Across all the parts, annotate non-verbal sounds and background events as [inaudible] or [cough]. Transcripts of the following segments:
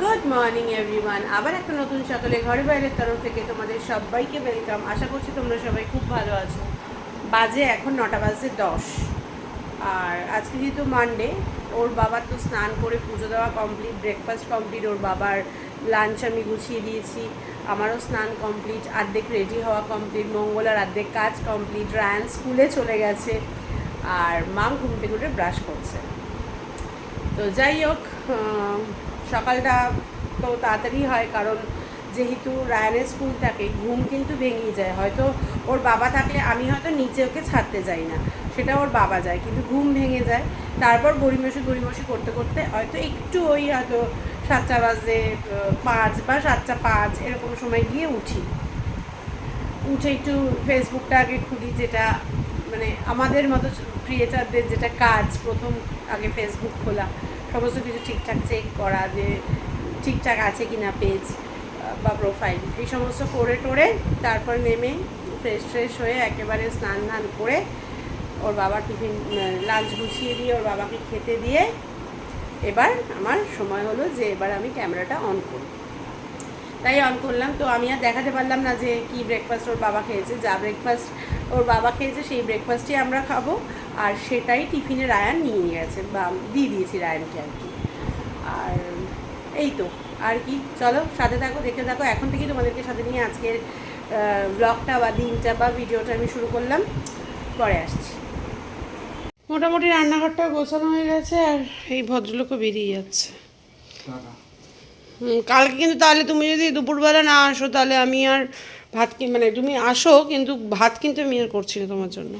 Good morning everyone আবার একটা নতুন সকালে ঘরে বাইরের তরফ থেকে তোমাদের সবাইকে ওয়েলকাম আশা করছি তোমরা সবাই খুব ভালো আছো। বাজে এখন নটা বাজে দশ। আর আজকে যেহেতু মানডে ওর বাবার তো স্নান করে পুজো দেওয়া কমপ্লিট ব্রেকফাস্ট কমপ্লিট ওর বাবার লাঞ্চ আমি গুছিয়ে দিয়েছি, আমারও স্নান কমপ্লিট অর্ধেক রেডি হওয়া কমপ্লিট মঙ্গলার অর্ধেক কাজ কমপ্লিট রায়ান স্কুলে চলে গেছে, আর মাম ঘুম থেকে উঠে ব্রাশ করছে। তো যাই হোক সকালটা তো তাড়াতাড়ি হয়, কারণ যেহেতু রায়ানের স্কুল থাকে, ঘুম কিন্তু ভেঙেই যায়। হয়তো ওর বাবা থাকলে আমি হয়তো নিচে ওকে ছাড়তে যাই না, সেটা ওর বাবা যায়, কিন্তু ঘুম ভেঙে যায়। তারপর গড়িমসি গড়িমসি করতে করতে হয়তো একটু ওই হয়তো সাতটা বাজে পাঁচ বা সাতটা পাঁচ এরকম সময় গিয়ে উঠি। উঠে একটু ফেসবুকটা আগে খুলি, যেটা মানে আমাদের মতো ক্রিয়েটারদের যেটা কাজ, প্রথম আগে ফেসবুক খোলা। সমস্ত কিছু ঠিকঠাক চেক করা যে ঠিকঠাক আছে কি না পেজ বা প্রোফাইল এই সমস্ত করে টোরে তারপর নেমে ফ্রেশ ফ্রেশ হয়ে একেবারে স্নান ধান করে ওর বাবার টিফিন লাঞ্চ গুছিয়ে দিয়ে ওর বাবাকে খেতে দিয়ে এবার আমার সময় হলো যে এবার আমি ক্যামেরাটা অন করি। তাই অন করলাম। তো আমি আর দেখাতে পারলাম না যে কি ব্রেকফাস্ট ওর বাবা খেয়েছে। যা ব্রেকফাস্ট ওর বাবা খেয়েছে সেই ব্রেকফাস্টই আমরা খাব। আর সেটাই টিফিনে রায়ান নিয়ে গেছে বা দিয়ে দিয়েছি রায়ানকে আর কি। আর এই তো আর কি চলো সাথে থাকো দেখতে থাকো। এখন থেকেই তোমাদেরকে সাথে নিয়ে আজকের ব্লগটা বা দিনটা বা ভিডিওটা আমি শুরু করলাম। পরে আসছি। মোটামুটি রান্নাঘরটা গোছানো হয়ে গেছে আর এই ভদ্রলোকও বেরিয়ে যাচ্ছে। কালকে কিন্তু তাহলে তুমি যদি দুপুরবেলা না আসো তাহলে আমি আর ভাত কি মানে তুমি আসো কিন্তু ভাত কিন্তু আমি আর করছি না তোমার জন্য।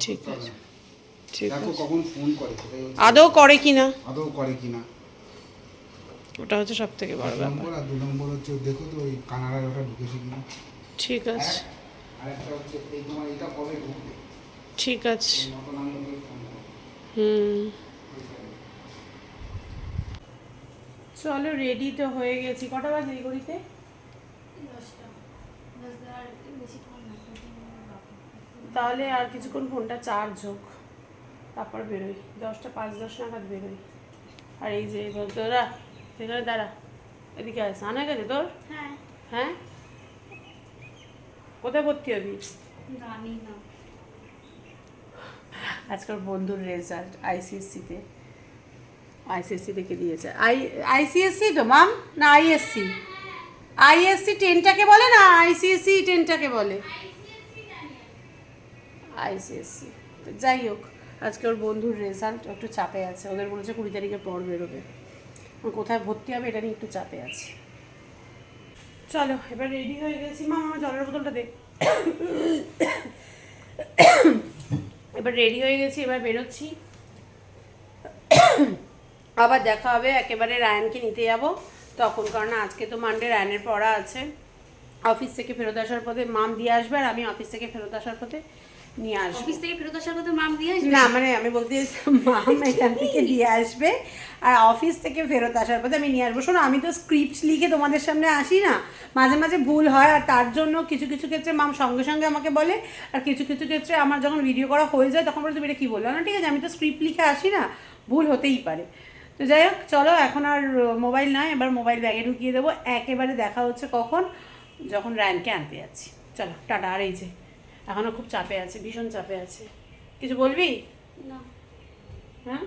ঠিক আছে। ঠিক দেখো আছে। কখন ফোন করে সেটাই হচ্ছে আদৌ করে কি না? আদৌ করে কিনা ওটা হচ্ছে সব থেকে বড় এক ব্যাপার। নম্বর আর দু নম্বর হচ্ছে দেখো তো ওই কানাডায় ওটা ঢুকেছে কিনা ঠিক আছে। আর একটা হচ্ছে এই তোমার এটা কবে ঢুকবে? ঠিক আছে। এই মতো নাম্বার ফোন করো। হুম। চলো রেডি তো হয়ে গেছি। কটা বাজে এই ঘড়িতে? তাহলে আর কিছুক্ষণ ফোনটা চার্জ হোক। তারপর বেরোই। দশটা পাঁচ দশ নাগাদ বেরোই। আর এই যে তোরা এখানে দাঁড়া। এদিকে আয়। স্নান হয়ে গেছে তোর? হ্যাঁ। হ্যাঁ? কোথায় ভর্তি হবি? জানি না। আজকাল বন্ধুর রেজাল্ট আইসিএসসিতে আইসিএসসি থেকে দিয়েছে। আই আইসিএসসি তো মাম না আইএসসি আইএসসি টেনটাকে বলে না? আইসিএসসি টেনটাকে বলে। আইসিএসসি যাই হোক, আজকে ওর বন্ধুর রেজাল্ট একটু চাপে আছে। ওদের বলেছে কুড়ি তারিখের পর বেরোবে। ও কোথায় ভর্তি হবে এটা নিয়ে একটু চাপে আছে। চলো, এবার রেডি হয়ে গেছি। মা, আমার জলের বোতলটা দে। এবার রেডি হয়ে গেছি, এবার বেরোচ্ছি। আবার দেখা হবে, একেবারে রায়ানকে নিতে যাব। তখন, কারণ আজকে তো মানডে রায়ানের পড়া আছে। অফিস থেকে ফেরত আসার পথে মাম দিয়ে আসবে আর আমি অফিস থেকে ফেরত আসার পথে নিয়ে আসব। অফিস থেকে ফেরত আসার কথা মাম দিয়ে আসবে? না মানে আমি বলতে চাইছিলাম, [laughs] মাম এখান থেকে দিয়ে আসবে। আর অফিস থেকে ফেরত আসার পথে আমি নিয়ে আসব। শোনো আমি তো স্ক্রিপ্ট লিখে তোমাদের সামনে আসি না। মাঝে মাঝে ভুল হয় আর তার জন্য কিছু কিছু ক্ষেত্রে মাম সঙ্গে সঙ্গে আমাকে বলে আর কিছু কিছু ক্ষেত্রে আমার যখন ভিডিও করা হয়ে যায় তখন বলে তুমি এটা কী বলল? না ঠিক আছে আমি তো স্ক্রিপ্ট লিখে আসি না ভুল হতেই পারে। তো যাই হোক চলো এখন আর মোবাইল নয় এবার মোবাইল ব্যাগে ঢুকিয়ে দেবো। একেবারে দেখা হচ্ছে কখন? যখন র্যানকে আনতে যাচ্ছি। চলো টাটা আর এই যে। এখনও খুব চাপে আছে ভীষণ চাপে আছে। কিছু বলবি? না। হ্যাঁ?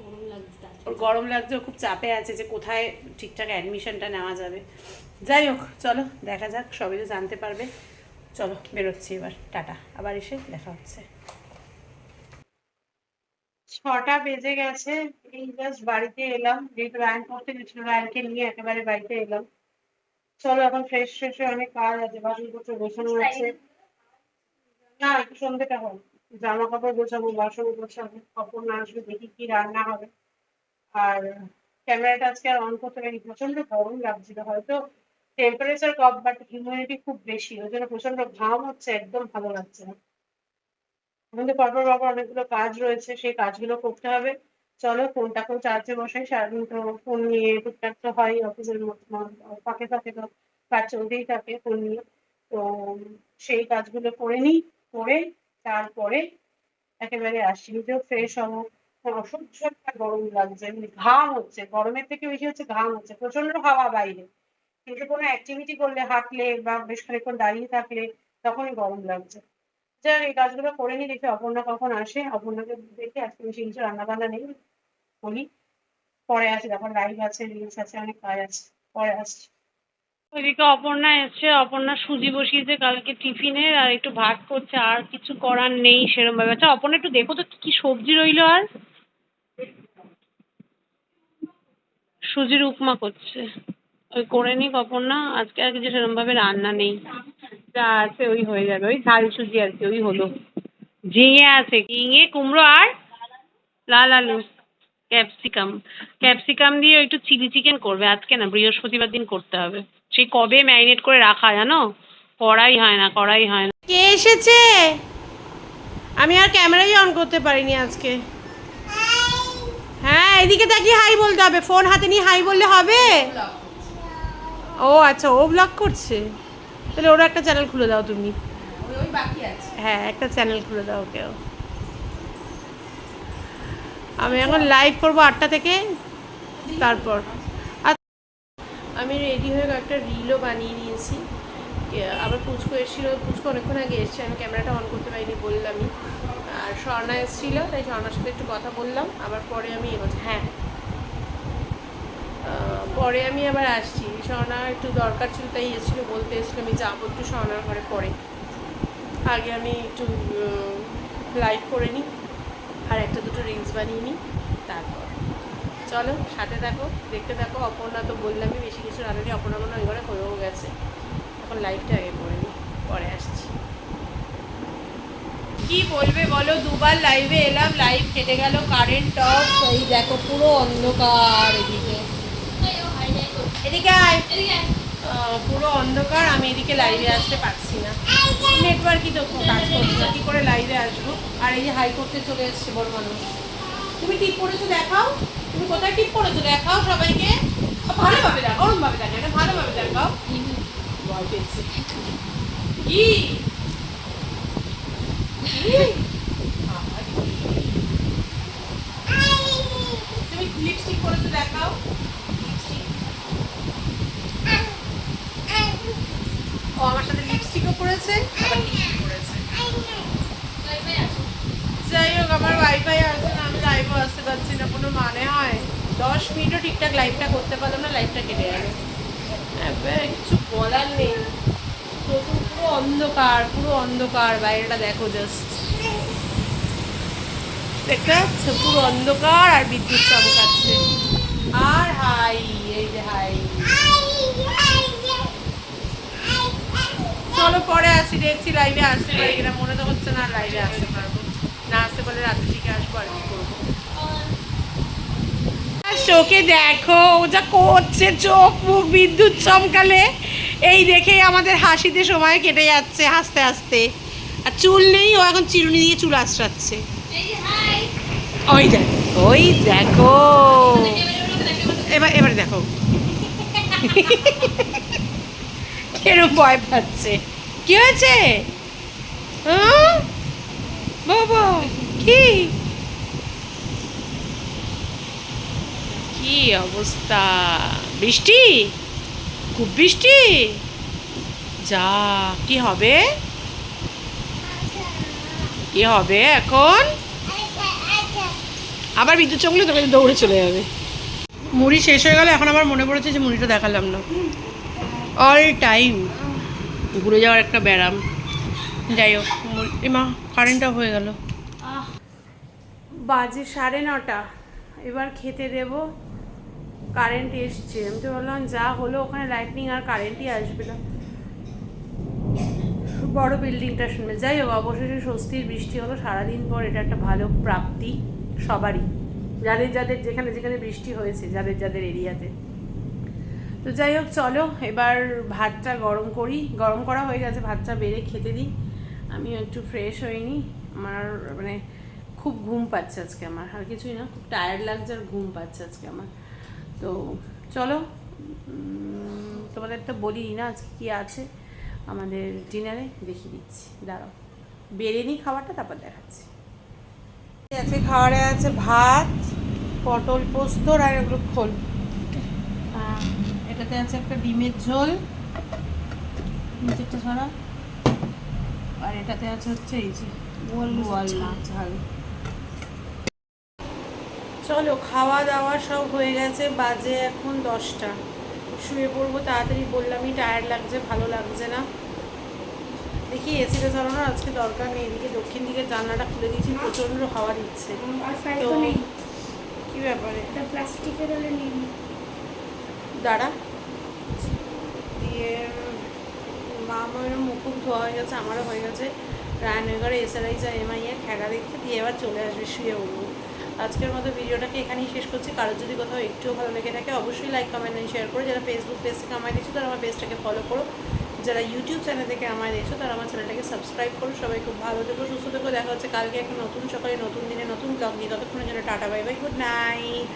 গরম লাগছে ওর গরম লাগছে খুব চাপে আছে যে কোথায় ঠিকঠাক অ্যাডমিশনটা নেওয়া যাবে। যাই হোক চলো দেখা যাক সবই তো জানতে পারবে। চলো বেরোচ্ছি এবার। টাটা আবার এসে দেখা হচ্ছে। ছটা বেজে গেছে এই জাস্ট বাড়িতে এলাম যেহেতু রায়ন পড়তে গেছিল রায়নকে নিয়ে একেবারে বাড়িতে এলাম। চলো এখন ফ্রেশ ফ্রেশ হয়ে অনেক কাজ আছে বাসনপত্র গোছানো আছে না একটু সন্ধ্যেটা হয় জামা কাপড় গোছাবো বাসন গোছাবো কাপড় না আসবে দেখি কি রান্না হবে। আর ক্যামেরাটা আজকে আর অন করতে পারি প্রচণ্ড গরম লাগছিল হয়তো। টেম্পারেচার কম বাট হিউমিডিটি খুব বেশি ওই জন্য প্রচণ্ড ঘাম হচ্ছে একদম ভালো লাগছে না। আমাদের পরপর পরপর অনেকগুলো কাজ রয়েছে সেই কাজগুলো করতে হবে। চলো ফোনটাকেও চার্জে বসাই, সারাদিন তো ফোন নিয়ে টুকটাক তো হয় অফিসের ফাঁকে ফাঁকে তো কাজ চলতেই থাকে ফোন নিয়ে। তো সেই কাজগুলো করে নিই, করে তারপরে একেবারে আসি। নিজেও ফ্রেশ হব। অসহ্য একটা গরম লাগছে এমনি ঘাম হচ্ছে। গরমের থেকে বেশি হচ্ছে ঘাম হচ্ছে প্রচণ্ড হাওয়া বাইরে। কিন্তু কোনো অ্যাক্টিভিটি করলে হাঁটলে বা বেশ খানিকক্ষণ দাঁড়িয়ে থাকলে তখনই গরম লাগছে। যাই হোক, এই কাজগুলো করে নি দেখি অপর্ণা কখন আসে। অপর্ণাকে দেখে আজকে বেশি কিছু রান্না বান্না নেই করি পরে আসি তারপর লাইভ আছে রিলস আছে অনেক কাজ আছে পরে আসছি। ওইদিকে অপর্ণা এসছে অপর্ণা সুজি বসিয়েছে কালকে টিফিনের আর একটু ভাত করছে আর কিছু করার নেই সেরকম ভাবে। আচ্ছা অপর্ণা একটু দেখো তো কি কি সবজি রইল আর? সুজির উপমা করছে। ওই করে নিক অপর্ণা আজকে আর কিছু সেরকম ভাবে রান্না নেই। যা আছে, ওই হয়ে যাবে। ওই ঝাল সুজি আর কি, ওই হলো। ঝিঙে আছে। ঝিঙে, কুমড়ো আর লাল আলু। ক্যাপসিকাম। ক্যাপসিকাম দিয়ে একটু চিলি চিকেন করবে। আজকে না, বৃহস্পতিবার দিন করতে হবে। সেই কবে ম্যারিনেট করে রাখা, জানো? করাই হয় না করাই হয় না। কে এসেছে? আমি আর ক্যামেরাই অন করতে পারিনি আজকে। হ্যাঁ এদিকে তাকিয়ে হাই বলতে হবে। ফোন হাতে নিয়ে হাই বললে হবে? ও আচ্ছা ও ব্লগ করছে। তাহলে ওর একটা চ্যানেল খুলে দাও তুমি। হ্যাঁ একটা চ্যানেল খুলে দাও ওকেও। আমি এখন লাইভ করব আটটা থেকে তারপর। আমি রেডি হয়ে একটা রিলও বানিয়ে নিয়েছি। আবার পুচকু এসেছিল। পুচকু অনেকক্ষণ আগে এসছে। আমি ক্যামেরাটা অন করতে পারিনি বললামই। আর স্বর্ণা এসেছিল তাই স্বর্ণার সাথে একটু কথা বললাম। আবার পরে আমি এগোচ্ছি। হ্যাঁ পরে আমি আবার আসছি। স্বর্ণা একটু দরকার ছিল, তাই এসেছিল, বলতে এসেছিল আমি যাব একটু স্বর্ণার ঘরে পরে। আগে আমি একটু লাইভ করে নিই, আর একটা দুটো রিলস বানিয়ে নিই, তারপর। চলো, সাথে থাকো, দেখতে থাকো। অপর্ণা তো বললামই বেশি কিছু রান্নাটি অপর্ণা মনে ওই ঘরে হয়েও গেছে। এখন লাইভটা আগে করে নিই, পরে আসছি। কি বলবে বলো? দুবার লাইভে এলাম লাইভ কেটে গেল কারেন্ট অফ এই দেখো পুরো অন্ধকার এদিকে। এদিকে আয়। পুরো অন্ধকার, আমি এদিকে লাইভে আসতে পারছি না। নেটওয়ার্কই তো কাজ করছে না, কি করে লাইভে আসব? আর এই যে হাই করতে চলে এসছে বড় মানুষ। তুমি টিপ পড়েছো দেখাও। তুমি কোথায় টিপ পড়েছো দেখাও সবাইকে। ভালোভাবে দেখাও ওরমভাবে দেখে না ভালোভাবে দেখাও। ভয় পেয়েছে। কি? কি? তুমি লিপস্টিক পরেছো, দেখাও লিপস্টিক ও, আমার সাথে লিপস্টিকও পরেছে যাই হোক, আমার ওয়াইফাই আছে না, আমি লাইভও আসতে পারছি না, কোনো মানে হয়। দশ মিনিটও ঠিকঠাক লাইভটা করতে পারলাম না লাইভটা কেটে গেল। কিছু বলার নেই। চতুর পুরো অন্ধকার পুরো অন্ধকার, বাইরেটা দেখো জাস্ট দেখতে পাচ্ছ? পুরো অন্ধকার আর বিদ্যুৎ চমকাচ্ছে। আর হাই এই যে হাই চলো, পরে আসি দেখছি লাইভে আসতে পারি কিনা, মনে তো হচ্ছে না লাইভে আসতে পারব। না আসতে পারলে রাত্রে দিকে আসব আর চোখে দেখো, ও যা করছে, চোখ মুখ বিদ্যুৎ চমকালে। এই দেখেই আমাদের হাসিতে সময় কেটে যাচ্ছে হাসতে হাসতে। আর চুল নেই, ও এখন চিরুনি দিয়ে চুল আশ্রাচ্ছে ওই দেখ, ওই দেখো। এবার এবার দেখো। [laughs] কেরম ভয় পাচ্ছে। কি হয়েছে? হ্যাঁ? বাবা, কি? কি অবস্থা? বৃষ্টি? খুব বৃষ্টি? যা, কি হবে? কি হবে এখন? আবার বিদ্যুৎ চমলে তোকে দৌড়ে চলে যাবে। মুড়ি শেষ হয়ে গেল, এখন আবার মনে পড়েছে যে মুড়িটা দেখালাম না। অল টাইম ঘুরে যাওয়ার একটা ব্যারাম। যাই হোক মুড়ি- এ মা কারেন্টটা হয়ে গেল। বাজে সাড়ে নটা। এবার খেতে দেব। কারেন্ট এসছে। আমি তো বললাম যা হলো, ওখানে লাইটনিং আর কারেন্টই আসবে না। বড় বিল্ডিংটা শুনে। যাই হোক, অবশেষে স্বস্তির বৃষ্টি হলো। সারাদিন পর এটা একটা ভালো প্রাপ্তি সবারই। যাদের যাদের যেখানে যেখানে বৃষ্টি হয়েছে, যাদের যাদের এরিয়াতে। তো যাই হোক, চলো, এবার ভাতটা গরম করি। গরম করা হয়ে গেছে, ভাতটা বেড়ে খেতে দিই। আমিও একটু ফ্রেশ হইনি আমার মানে খুব ঘুম পাচ্ছে আজকে আমার। আর কিছুই না, খুব টায়ার্ড লাগছে আর ঘুম পাচ্ছে আজকে আমার। তো চলো তোমাদের তো বলি না আজকে কি আছে? আমাদের ডিনারে দেখিয়ে দিচ্ছি। দাঁড়াও। বেড়ে নিই খাবারটা, তারপর দেখাচ্ছি। আছে খাবারে আছে ভাত, পটল পোস্ত আর এগুলো খোল। এটাতে আছে একটা ডিমের ঝোল নিচেরটা ছড়া। আর এটাতে আছে হচ্ছে এই যে ঝাল। চলো খাওয়া দাওয়া সব হয়ে গেছে বাজে এখন দশটা। শুয়ে পড়ব তাড়াতাড়ি বললামই টায়ার্ড লাগছে ভালো লাগছে না। দেখি এসিটা চালানো আজকে দরকার নেই এদিকে দক্ষিণ দিকে জানলাটা খুলে দিয়েছি প্রচণ্ড হাওয়া দিচ্ছে। তো কি ব্যাপারে? এটা প্লাস্টিকের হলে দাঁড়া। দিয়ে মা আমার মুখ খুব ধোয়া হয়ে গেছে, আমারও হয়ে গেছে। রায়নগরে এসআরআই যা এমআই এর খেলা দেখতে দিয়ে এবার চলে আসবে, শুয়ে উঠবো আজকের মতো ভিডিওটাকে এখানেই শেষ করছি। কারোর যদি কোথাও একটুও ভালো লেগে থাকে, অবশ্যই লাইক কমেন্ট এন্ড শেয়ার করো। যারা ফেসবুক পেজ থেকে আমায় দেখছ, তারা আমার পেজটাকে ফলো করো। যারা ইউটিউব চ্যানেল থেকে আমায় দেখছ, তারা আমার চ্যানেলটাকে সাবস্ক্রাইব করো। সবাই খুব ভালো থেকো, সুস্থ থেকো। দেখা হচ্ছে কালকে একটা নতুন সকালে, নতুন দিনে, নতুন ব্লগ নিয়ে। ততক্ষণের জন্য tata bye bye good night